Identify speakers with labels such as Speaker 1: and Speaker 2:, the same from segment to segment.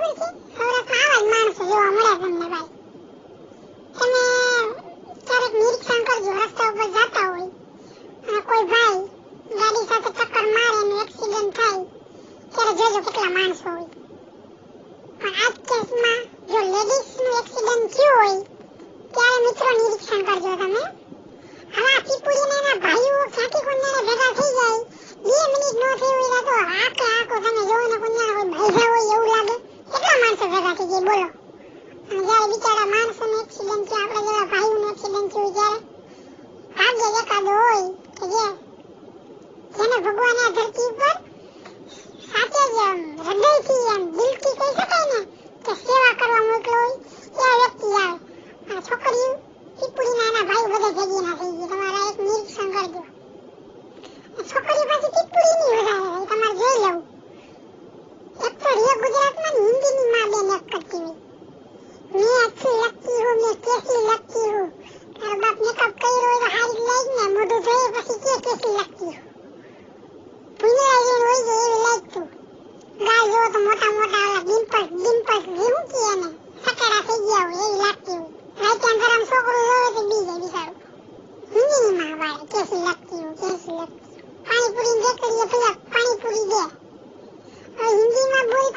Speaker 1: ખબર છે સૌરાષ્ટ્રમાં એક્સિડન્ટ થયું હોય ત્યારે મિત્રો નિરીક્ષણ કરજો તમે હવે આ પીપુડીને એના ભાઈઓ ક્યાંથી કોન્યાને ભેગા થઈ જાય બે મિનિટ નો થઈ હોય તો આખે આખો તમે જોવો ને કોન્યાને કોઈ ભાઈજા હોય એવું લાગે ભેગા થઈ જાય બોલો. અને જ્યારે બિચારા માણસોને એક્સિડન્ટ થયો, આપણા જેવા ભાઈઓને એક્સિડન્ટ થયું, ત્યારે ભાગ્ય એકાદો હોય કે જે, જેને ભગવાને આ ધરતી ઉપર સાચે જ આમ હૃદયથી આમ દિલથી કહી શકાય ને કે સેવા કરવા મોકલો હોય એવા વ્યક્તિ આવે અને છોકરીઓ પીપળીના એના ભાઈ બધા ભેગી ના થઈ ગઈ તમારા એક નિરીક્ષણ કરજો છોકરી પાછી પીપળીની વધારે તમારે જોઈ લેવું એક તો રિયો ગુજરાતમાં ને હિન્દીની માં બેન એક કરતી હોય मैं अच्छी लगती हूँ मैं कैसी लगती हूँ તારો બાપ મેકઅપ કર્યો હોય તો હારી લાગ ને મોઢું ધોઈ પછી કે કેસી લાગતી હું ભૂંગળા જેવી હોય છે એવી લાગતું ગાલ જોવો તો મોટા મોટા ઓલા ડિમ્પલ્સ ડિમ્પલ્સ જેવું કે એને સકેડા થઈ ગયા હોય એવી લાગતી હોય રાત્યા ગરમ છોકરું જોવે તો બી જાય બિચારું હિન્દીની માં વાળે કેસી લાગતી હું કેસી લાગતી પાણીપુરી દેખડીએ પેલા પાણીપુરી દે હવે હિન્દીમાં બોલ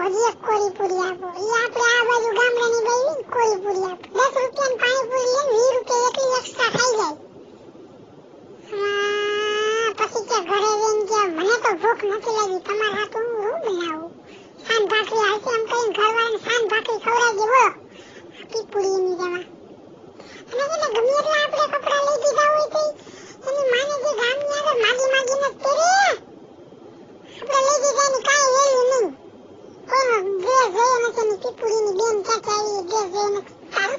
Speaker 1: પૂરી કોરી પૂરી આપો. એ આપણે આ બાજુ ગામડાની બાઈ કોરી પૂરી આપો. દસ રૂપિયાની પાણીપુરી લઈને વીસ રૂપિયા એટલી એક્સ્ટ્રા ખાઈ જાય. પછી કે ઘરે જઈને કે મને તો ભૂખ નથી લાગી, તમારા હાથ હું બનાવું? સાન ભાખરી હાલશે એમ કહીને ઘરવાળાને સાન ભાખરી Santa Catarina, governo para